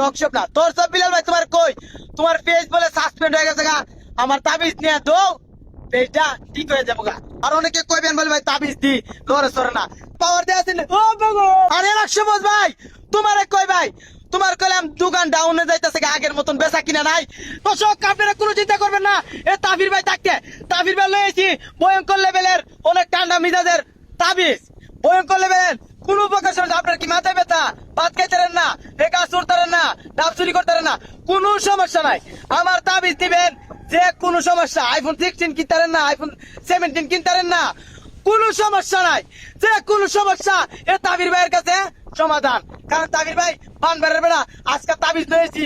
Workshop না। তোর সব বিলাল ভাই তোমার কই? তোমার পেজ বলে সাসপেন্ড হয়ে গেছে গা। আমার তাবিজ নিয়ে দো পেজটা ঠিক হয়ে যাব গা। আর অনেকে কইবেন বলে ভাই তাবিজ দি সরে না। পাওয়ার দেয়া আছে আরে ভাই তোমারে কই ভাই? তোমার কইলাম দোকান ডাউনে যাইতেছে আগের মতন বেচা কিনা নাই। দর্শক আপনারা কোনো চিন্তা করবেন না। এ তাবির ভাই থাকতে তাবির ভাই লয়েছি ভয়ঙ্কর লেভেলের অনেক ঠান্ডা মিজাজের তাবিজ। ভয়ঙ্কর লেভেলের কোন উপকার আপনার কি সমস্যা নাই। আমার তাবিজ দিবেন যে কোনো সমস্যা আইফোন সিক্সটিন কিনতারেন না আইফোন সেভেন্টিন কিনতারেন না। কোনো সমস্যা নাই। যে কোনো সমস্যা, এ তাবির ভাইয়ের কাছে সমাধান। কারণ তাবির ভাই বানবারের বেড়া আজকে তাবিজ নিয়েছি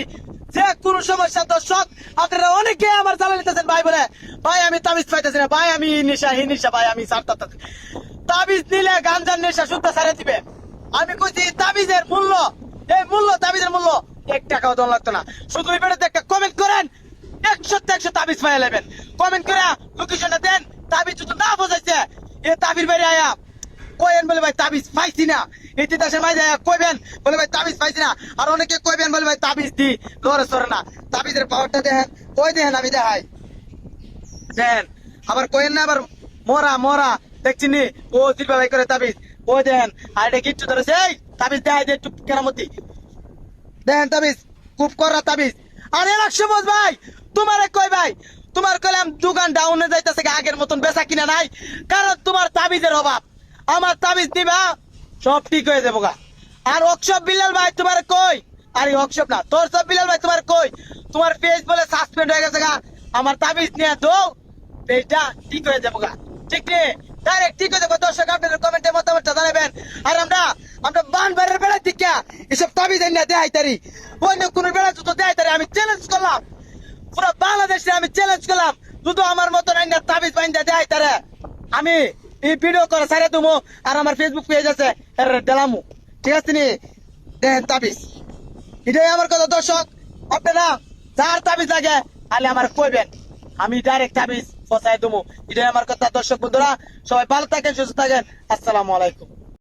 যে কোনো সমস্যা তো দর্শক, আপনারা অনেকে আমার জ্বালা নিতেছেন ভাই বলে, ভাই, আমি তাবিজ পাইতেছি না। ভাই, আমি নিশা, হি নিশা, ভাই, আমি সারতা তাবিজ নিলে গাঞ্জার নেশা শুদ্ধ সারে দিবে। আমি কইছি, তাবিজের মূল্য, এই মূল্য, তাবিজের মূল্য এক টাকাও দেওয়া লাগতো না। শুধু ওই বেড়াতে একটা কমেন্ট করেন। একশো একশো তাবিজ পাই নেবেন। কমেন্ট করে লোকেশনটা দেন। তাবিজ যদি না বোঝাইছে, এ তাবির বাইরে আয়া। কয়েন বলে ভাই, তাবিজ পাইছি না। এই তিতাসের মাঝে কইবেন বলে ভাই, তাবিজ পাইছি না। আর অনেকে কইবেন বলে ভাই, তাবিজ দি লরে সরে না। তাবিজের পাওয়ারটা দেখেন। কই দেখেন আমি দেখাই। দেন আবার কইেন না, আবার মরা মরা। দেখছি নি, ও দিলবা ভাই করে তাবিজ। ও দেন আর এটা কিচ্ছু ধরেছে? এই, তাবিজ দেখাই দে একটু কেরামতি। তাবিজ, খুব করা তাবিজ। ভাই, তোমারে কই ভাই, তোমার কইলাম দোকান ডাউনে যাইতেছে আগের মতন বেচা কিনা নাই, কারণ তোমার তাবিজের অভাব। আমার তাবিজ দিবা, সব ঠিক হয়ে যাব গা। আর বিলাল ভাই তোমার কই? আরে ওয়ার্কশপ না, তোর সব বিলাল ভাই তোমার কই? তোমার পেজ বলে সাসপেন্ড হয়ে গেছে গা, আমার তাবিজ নিয়ে দো, পেজটা ঠিক হয়ে যাব গা। ঠিক নেই ডাইরেক্ট ঠিক হয়ে যাব, দর্শক, আপনাদের কমেন্টে মতামতটা জানাবেন। আর আমরা আমরা বান দিকে এসব অন্য কোন বেড়া জুতো আমি চ্যালেঞ্জ করলাম। পুরো বাংলাদেশে আমি চ্যালেঞ্জ করলাম। আমার মতন তাবিজ বাইন্দা আমি এই ভিডিও করে সারে আর আমার ফেসবুক পেজ আছে ঠিক আছে নি? দেখেন তাবিজ। এটাই আমার কথা, দর্শক। আপনারা যার তাবিজ লাগে, তাহলে আমার কইবেন। আমি ডাইরেক্ট তাবিজ ফসাই দেবো এটাই আমার কথা, দর্শক বন্ধুরা। সবাই ভালো থাকেন, সুস্থ থাকেন। আসসালামু আলাইকুম।